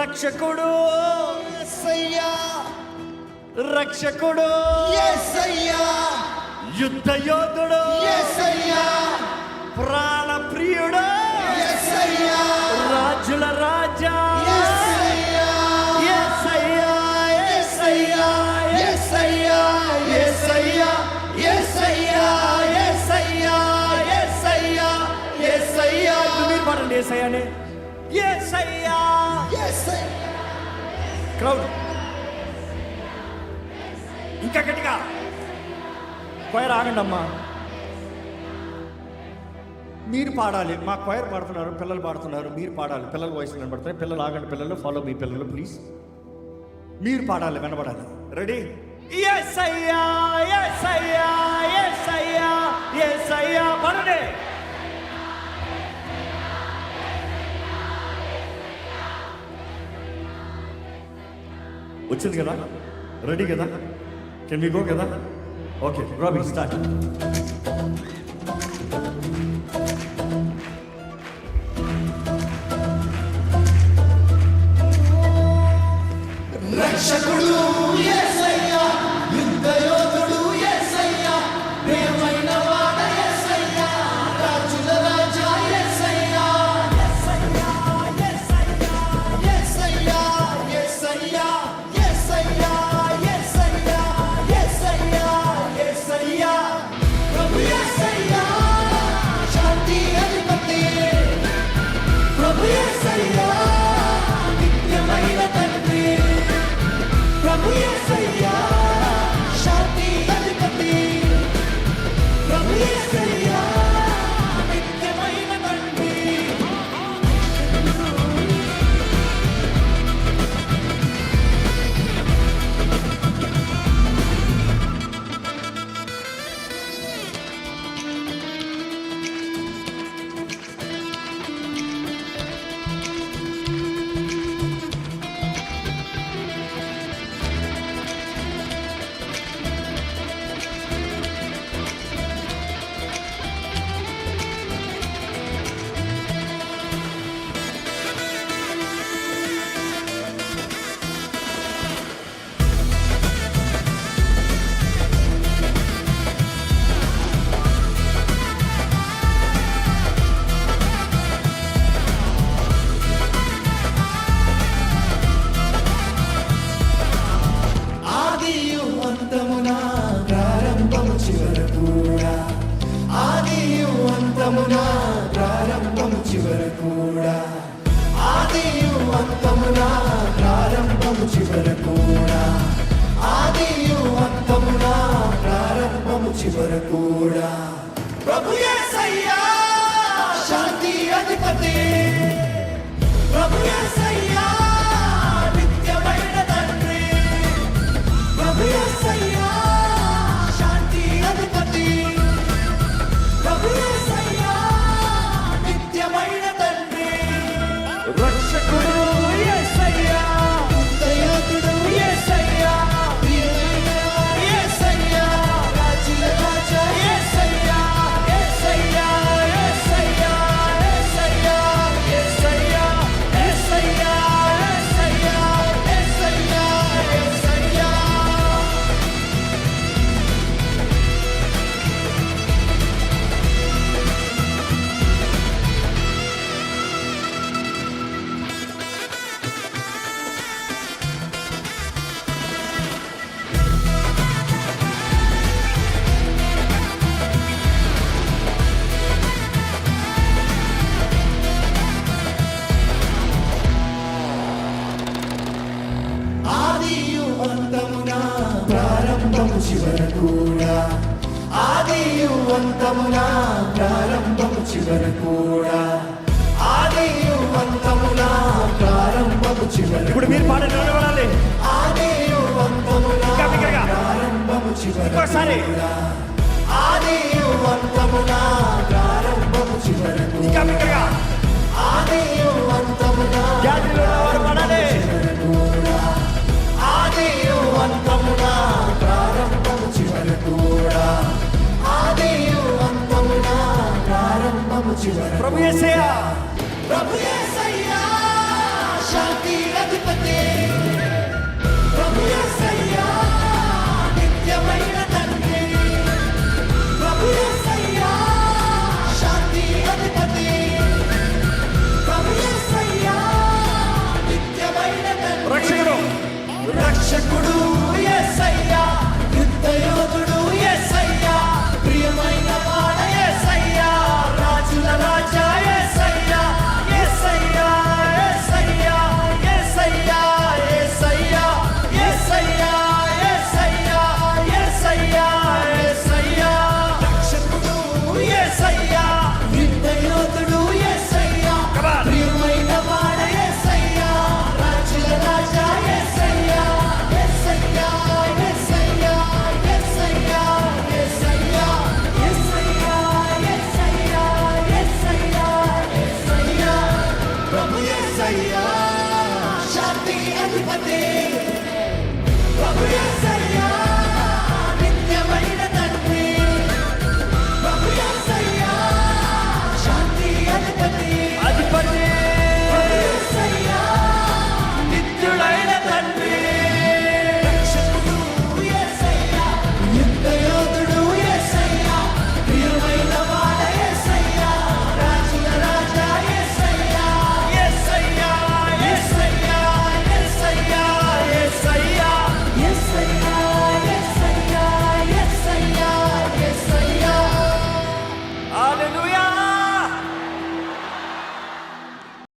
రక్షకుడు రక్షకుడు యుద్ధ యోధుడు ప్రాణ ప్రియుడు రాజుల రాజా యేసయ్యా క్రౌడ్ ఇంకా గట్టిగా క్వైర్ ఆగండి అమ్మా మీరు పాడాలి మా క్వైర్ పాడుతున్నారు పిల్లలు పాడుతున్నారు మీరు పాడాలి పిల్లల వాయిస్ వినబడుతున్నాయి పిల్లలు ఆగండి పిల్లలు ఫాలో మీ పిల్లలు ప్లీజ్ మీరు పాడాలి వినబడాలి రెడీ ఎస్ అయ్యా ఎస్ అయ్యా ఎస్ అయ్యా ఎస్ అయ్యా పాడండి వచ్చింది కదా? రెడీ కదా? కెన్ వి గో కదా? ఓకే రాబీ స్టార్ట్ రక్షకుడు అంతమున ప్రారంభం చివరి కూడా. ఆదియు అంతమున ప్రారంభం చివరి కూడా. ఆదియు అంతమున ప్రారంభం చివరి కూడా. ప్రభు శాంతి అధిపతి. ప్రభు చివర కూడా. ఆదియు అంతమున ప్రారంభం చివర కూడా. ఆదియు అంతమున ప్రారంభం చివర ఇప్పుడు మీరు పాడండి వినాలి ఆదియు అంతమున ప్రారంభం చివర ఒకసారి ఆదియు అంతమున ప్రారంభం చివర ఇంకా ఆదియు 위해서야.